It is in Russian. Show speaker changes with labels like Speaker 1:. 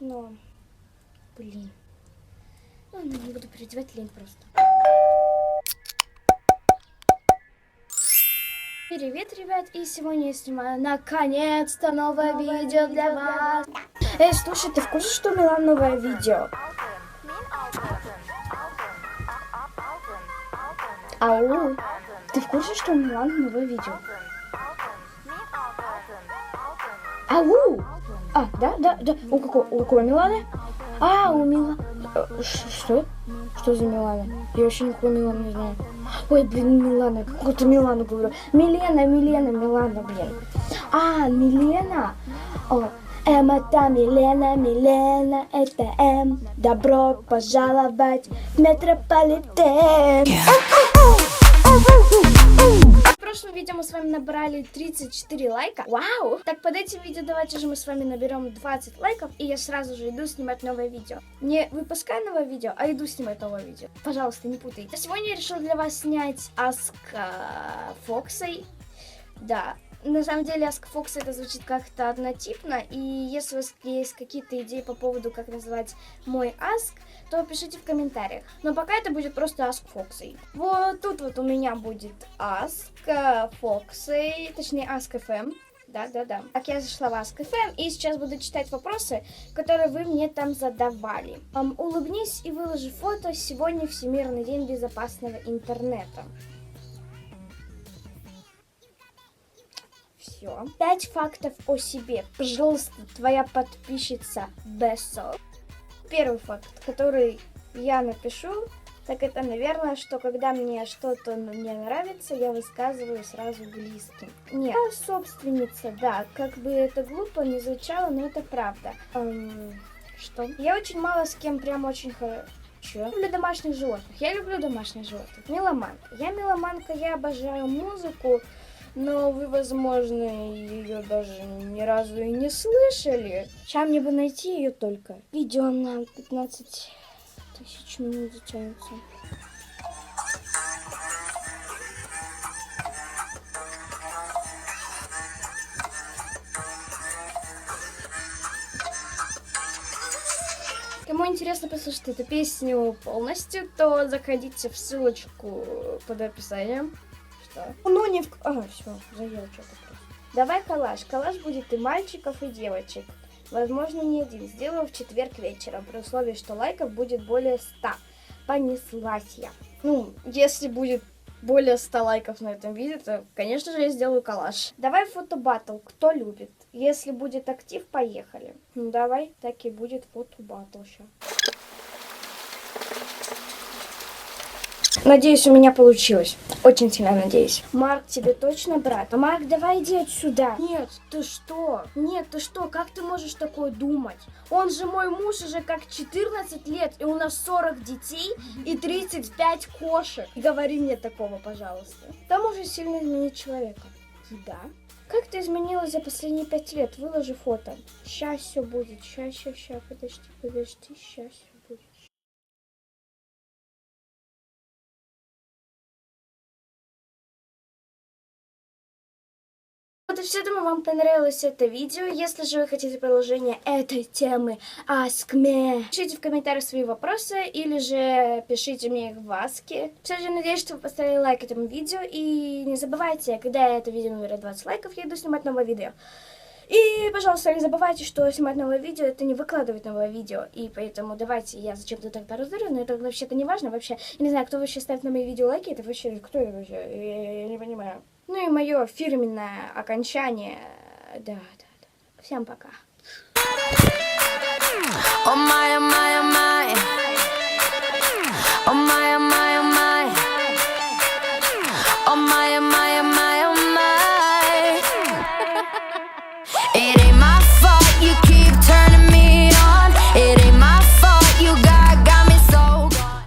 Speaker 1: Но, блин. Ладно, не буду переодевать лень просто. Привет, ребят, и сегодня я снимаю наконец-то новое видео для вас. Эй, слушай, ты в курсе, что у Милан новое видео? Ау, ты в курсе, что у Милана новое видео? Ау! А, да, да, да. У какого, у какого Миланы? А, у Мила... э, Что? Что за Милана? Я вообще никакого Милана не знаю. Ой, блин, Милана, какую-то Милану говорю. Милена, Милена, Милана, блин. А, Милена? О, Эм, это Милена, Милена, это М. Добро пожаловать в метрополитен. В набрали 34 лайка. Вау! Так, под этим видео давайте же мы с вами наберем 20 лайков, и я сразу же иду снимать новое видео. Не выпускаю новое видео, а иду снимать новое видео. Пожалуйста, не путайте. Сегодня я решила для вас снять Аск Фоксой. Да, на самом деле Ask Fox это звучит как-то однотипно, и если у вас есть какие-то идеи по поводу, как назвать мой Ask, то пишите в комментариях. Но пока это будет просто Ask Foxy. Вот тут вот у меня будет Ask Foxy, точнее Ask FM. Да-да-да. Так, я зашла в Ask FM, и сейчас буду читать вопросы, которые вы мне там задавали. Ам, улыбнись и выложи фото. Сегодня Всемирный день безопасного интернета. Все. Пять фактов о себе. Пожалуйста, твоя подписчица Бессо. Первый факт, который я напишу, так это, наверное, что когда мне что-то не нравится, я высказываю сразу близким. Нет, я собственница, да, как бы это глупо не звучало, но это правда. Эм, что? Я очень мало с кем прям очень. Я люблю домашних животных. Я люблю домашних животных. Меломанка. Я меломанка, я обожаю музыку, но вы, возможно, ее даже ни разу и не слышали. Сейчас мне бы найти ее только. Видео на 15 тысяч минут затянется. Кому интересно послушать эту песню полностью, то заходите в ссылочку под описанием. Что? Ну, не в... А, все, заел что-то просто. Давай коллаж. Коллаж будет и мальчиков, и девочек. Возможно, не один. Сделаю в четверг вечером, при условии, что лайков будет более 100. Понеслась я. Ну, если будет более 100 лайков на этом видео, то, конечно же, я сделаю коллаж. Давай фото-баттл. Кто любит? Если будет актив, поехали. Ну, давай, так и будет фото-баттл сейчас. Надеюсь, у меня получилось. Очень сильно надеюсь. Марк, тебе точно брат? Марк, давай иди отсюда. Нет, ты что? Нет, ты что? Как ты можешь такое думать? Он же мой муж уже как 14 лет, и у нас 40 детей и 35 кошек. Говори мне такого, пожалуйста. Там уже сильно изменить человека. Да. Как ты изменилась за последние пять лет? Выложи фото. Сейчас все будет. Сейчас, сейчас, сейчас. Подожди, подожди. Сейчас Вот и все, думаю, вам понравилось это видео. Если же вы хотите продолжение этой темы Ask Me, пишите в комментариях свои вопросы или же пишите мне их в Аске. Все же надеюсь, что вы поставили лайк этому видео. И не забывайте, когда это видео наберет 20 лайков, я иду снимать новое видео. И, пожалуйста, не забывайте, что снимать новое видео это не выкладывать новое видео. И поэтому давайте я зачем-то тогда раздарю, но это вообще-то не важно вообще. Я не знаю, кто вообще ставит на мои видео лайки, это вообще, кто это вообще, я, я- я не понимаю. Мое фирменное окончание. Да, да, да. Всем пока.
Speaker 2: Oh my, oh